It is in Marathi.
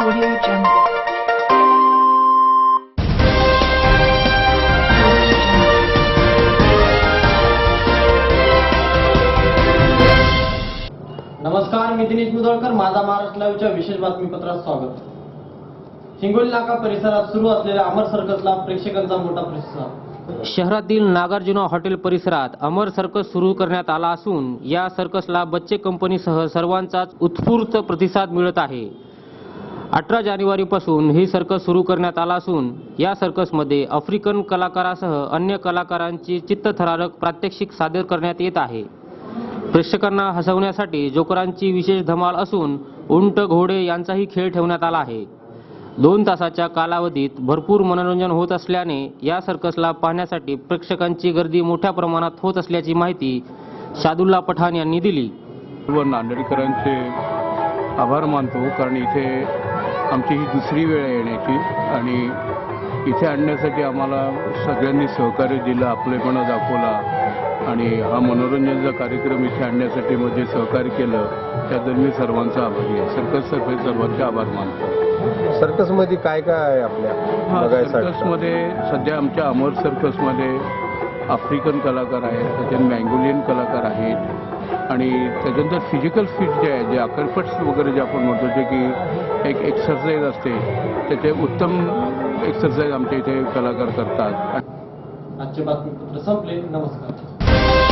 Audio Jungle. नमस्कार मी दिनेश मुदळकर. माझा महाराष्ट्र लाईव्हच्या विशेष बातमीपत्रात स्वागत. हिंगोली नाका परिसरात सुरू असलेल्या अमर सर्कसला प्रेक्षकांचा मोठा प्रतिसाद. शहरातील नागार्जुना हॉटेल परिसरात अमर सर्कस सुरू करण्यात आला असून या सर्कसला बच्चे कंपनीसह सर्वांचाच उत्स्फूर्त प्रतिसाद मिळत आहे. अठरा जानेवारीपासून ही सर्कस सुरू करण्यात आला असून या सर्कसमध्ये आफ्रिकन कलाकारासह अन्य कलाकारांची चित्तथरारक प्रात्यक्षिक सादर करण्यात येत आहे. प्रेक्षकांना हसवण्यासाठी जोकरांची विशेष धमाल असून उंट घोडे यांचाही खेळ ठेवण्यात आला आहे. दोन तासाच्या कालावधीत भरपूर मनोरंजन होत असल्याने या सर्कसला पाहण्यासाठी प्रेक्षकांची गर्दी मोठ्या प्रमाणात होत असल्याची माहिती शादुल्ला पठाण यांनी दिली. व नांदेडकरांचे आभार मानतो कारण इथे आमची ही दुसरी वेळ आहे येण्याची. आणि इथे आणण्यासाठी आम्हाला सगळ्यांनी सहकार्य दिलं आपलेपणा दाखवला. आणि हा मनोरंजनाचा कार्यक्रम इथे आणण्यासाठी म्हणजे सहकार्य केलं त्याबद्दल मी सर्वांचा आभारी आहे. सर्कसतर्फे सर्वांचे आभार मानतो. सर्कसमध्ये काय काय आहे आपल्या सर्कसमध्ये सध्या आमच्या अमर सर्कसमध्ये आफ्रिकन कलाकार आहेत त्याच्यात मँगोलियन कलाकार आहेत आणि त्याच्यानंतर फिजिकल फिट जे आहे जे अकरफट्स वगैरे जे आपण म्हणतो जे की एक एक्सरसाइज असते त्याचे उत्तम एक्सरसाइज आमच्या इथे कलाकार करतात. आजचे बातमीपत्र संपले. नमस्कार.